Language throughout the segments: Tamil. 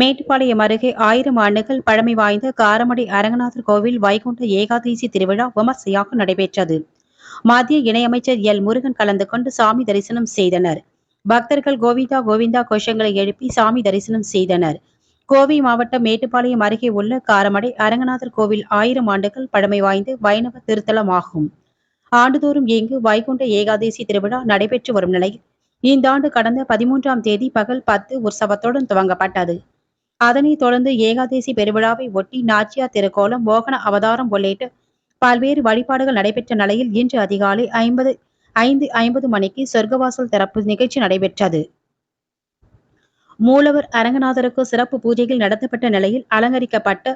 மேட்டுப்பாளையம் அருகே ஆயிரம் ஆண்டுகள் பழமை வாய்ந்த காரமடை அரங்கநாதர் கோவில் வைகுண்ட ஏகாதசி திருவிழா விமர்சையாக நடைபெற்றது. மத்திய இணையமைச்சர் எல். முருகன் கலந்து கொண்டு சாமி தரிசனம் செய்தனர். பக்தர்கள் கோவிந்தா கோவிந்தா கோஷங்களை எழுப்பி சாமி தரிசனம் செய்தனர். கோவை மாவட்டம் மேட்டுப்பாளையம் அருகே உள்ள காரமடை அரங்கநாதர் கோவில் ஆயிரம் ஆண்டுகள் பழமை வாய்ந்த வைணவ திருத்தலமாகும். ஆண்டுதோறும் இங்கு வைகுண்ட ஏகாதசி திருவிழா நடைபெற்று வரும் நிலையில் இந்த ஆண்டு கடந்த பதிமூன்றாம் தேதி பகல் பத்து உற்சவத்துடன் துவங்கப்பட்டது. அதனைத் தொடர்ந்து ஏகாதேசி பெருவிழாவை ஒட்டி நாச்சியா திருக்கோலம் மோகன அவதாரம் உள்ளிட்டு பல்வேறு வழிபாடுகள் நடைபெற்ற நிலையில் இன்று அதிகாலை ஐம்பது ஐந்து ஐம்பது மணிக்கு சொர்க்கவாசல் திறப்பு நிகழ்ச்சி நடைபெற்றது. மூலவர் அரங்கநாதருக்கு சிறப்பு பூஜைகள் நடத்தப்பட்ட நிலையில் அலங்கரிக்கப்பட்ட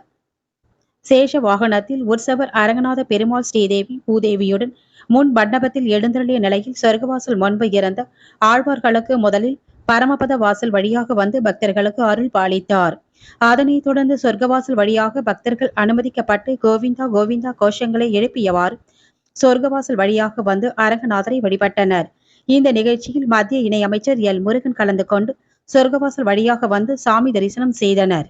சேஷ வாகனத்தில் உற்சவர் அரங்கநாத பெருமாள் ஸ்ரீதேவி பூதேவியுடன் முன் மண்டபத்தில் எழுந்தருளிய நிலையில் சொர்க்கவாசல் முன்பு இறந்த ஆழ்வார்களுக்கு முதலில் பரமபத வாசல் வழியாக வந்து பக்தர்களுக்கு அருள் பாலித்தார். அதனைத் தொடர்ந்து சொர்க்கவாசல் வழியாக பக்தர்கள் அனுமதிக்கப்பட்டு கோவிந்தா கோவிந்தா கோஷங்களை எழுப்பியவாறு சொர்க்கவாசல் வழியாக வந்து அரங்கநாதரை வழிபட்டனர். இந்த நிகழ்ச்சியில் மத்திய இணையமைச்சர் எல் முருகன் கலந்து கொண்டு சொர்க்கவாசல் வழியாக வந்து சாமி தரிசனம் செய்தனர்.